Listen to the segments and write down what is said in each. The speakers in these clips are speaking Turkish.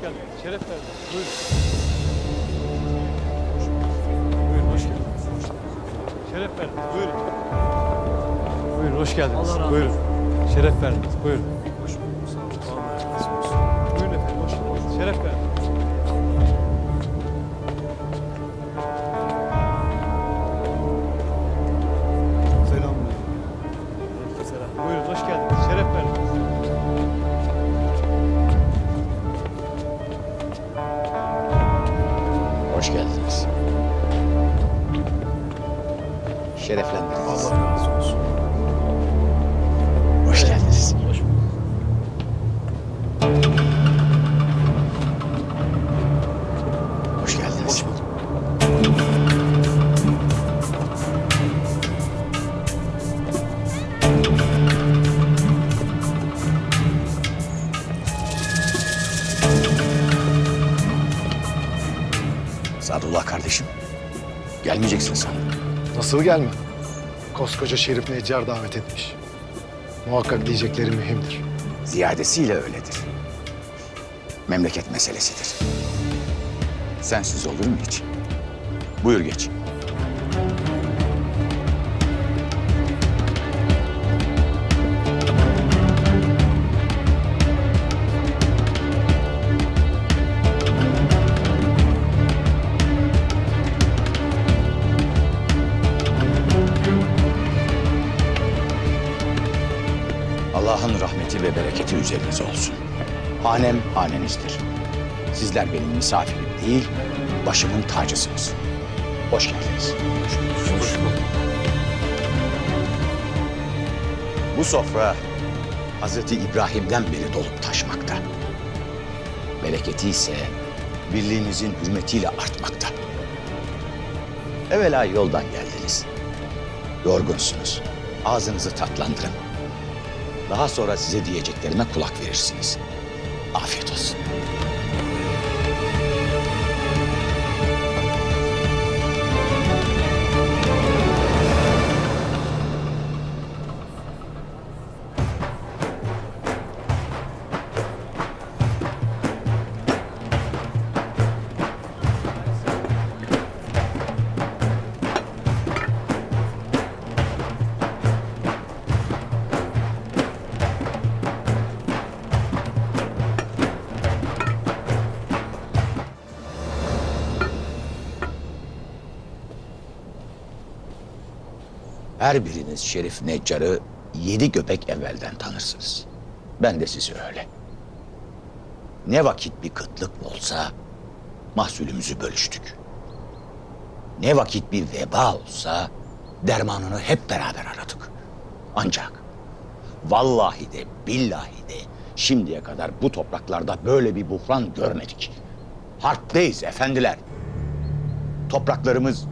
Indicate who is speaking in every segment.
Speaker 1: geldiniz. Şeref verdiniz. Buyurun. Buyurun, hoş geldiniz. Şeref verdiniz. Buyurun. Buyurun, hoş geldiniz.
Speaker 2: Allah razı
Speaker 1: Buyurun. Şeref verdiniz. Buyurun. Hoş geldiniz.
Speaker 3: Şereflendiniz.
Speaker 2: Allah razı olsun.
Speaker 3: Sadullah kardeşim. Gelmeyeceksin sandım.
Speaker 4: Nasıl gelme? Koskoca Şerif Neccar davet etmiş. Muhakkak diyecekleri mühimdir.
Speaker 3: Ziyadesiyle öyledir. Memleket meselesidir. Sensiz olur mu hiç? Buyur geç. Allah'ın rahmeti ve bereketi üzerinize olsun. Hanem hanenizdir. Sizler benim misafirim değil, başımın tacısınız. Hoş geldiniz. Bu sofra Hazreti İbrahim'den beri dolup taşmakta. Bereketi ise birliğimizin hürmetiyle artmakta. Evvela yoldan geldiniz. Yorgunsunuz. Ağzınızı tatlandırın. Daha sonra size diyeceklerime kulak verirsiniz. Afiyet olsun. Her biriniz Şerif Neccar'ı yedi göbek evvelden tanırsınız. Ben de sizi öyle. Ne vakit bir kıtlık olsa mahsulümüzü bölüştük. Ne vakit bir veba olsa dermanını hep beraber aradık. Ancak vallahi de billahi de şimdiye kadar bu topraklarda böyle bir buhran görmedik. Harpteyiz efendiler. Topraklarımız,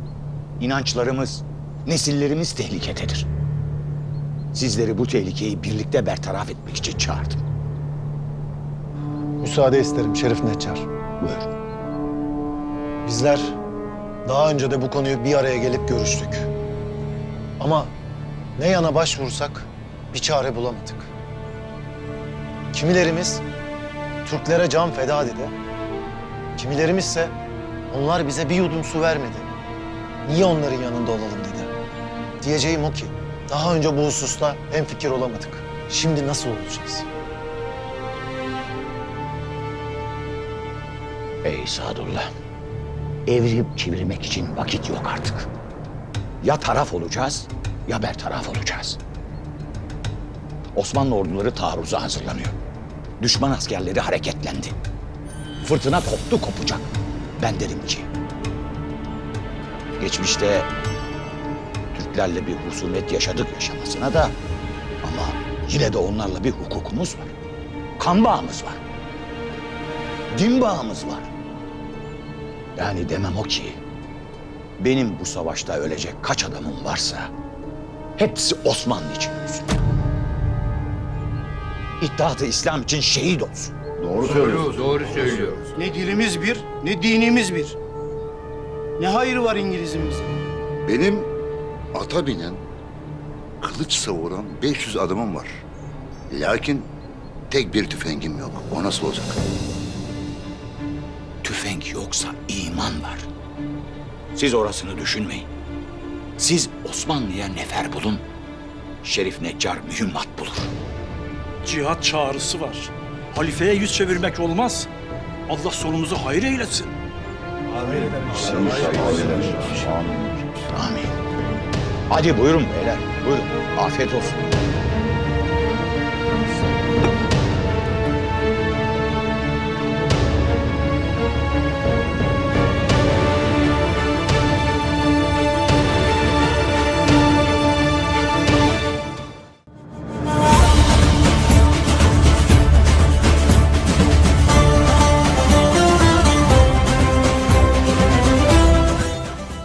Speaker 3: inançlarımız, nesillerimiz tehlikededir. Sizleri bu tehlikeyi birlikte bertaraf etmek için çağırdım.
Speaker 4: Müsaade isterim Şerif Neccar.
Speaker 3: Buyur.
Speaker 4: Bizler daha önce de bu konuyu bir araya gelip görüştük. Ama ne yana başvursak bir çare bulamadık. Kimilerimiz Türklere can feda dedi. Kimilerimizse onlar bize bir yudum su vermedi. Niye onların yanında olalım dedi. Diyeceğim o ki daha önce bu hususta hemfikir olamadık. Şimdi nasıl olacağız?
Speaker 3: Ey Sadullah. Evirip çevirmek için vakit yok artık. Ya taraf olacağız ya bertaraf olacağız. Osmanlı orduları taarruza hazırlanıyor. Düşman askerleri hareketlendi. Fırtına koptu kopacak. Ben dedim ki... Geçmişte Türklerle bir husumet yaşadık yaşamasına da... Ama yine de onlarla bir hukukumuz var. Kan bağımız var. Din bağımız var. Yani demem o ki... Benim bu savaşta ölecek kaç adamım varsa... Hepsi Osmanlı için ölsün. İttihat-ı İslam için şehit olsun.
Speaker 5: Doğru, doğru söylüyor.
Speaker 6: Ne dilimiz bir, ne dinimiz bir. Ne hayır var İngilizimizde.
Speaker 5: Benim ata binen, kılıç savuran 500 adamım var. Lakin tek bir tüfengim yok. O nasıl olacak?
Speaker 3: tüfek yoksa iman var. Siz orasını düşünmeyin. Siz Osmanlı'ya nefer bulun. Şerif Neccar mühimmat bulur.
Speaker 2: Cihat çağrısı var. Halifeye yüz çevirmek olmaz. Allah sonumuzu hayır eylesin.
Speaker 3: Amin. Hadi buyurun beyler. Buyurun. Afiyet olsun.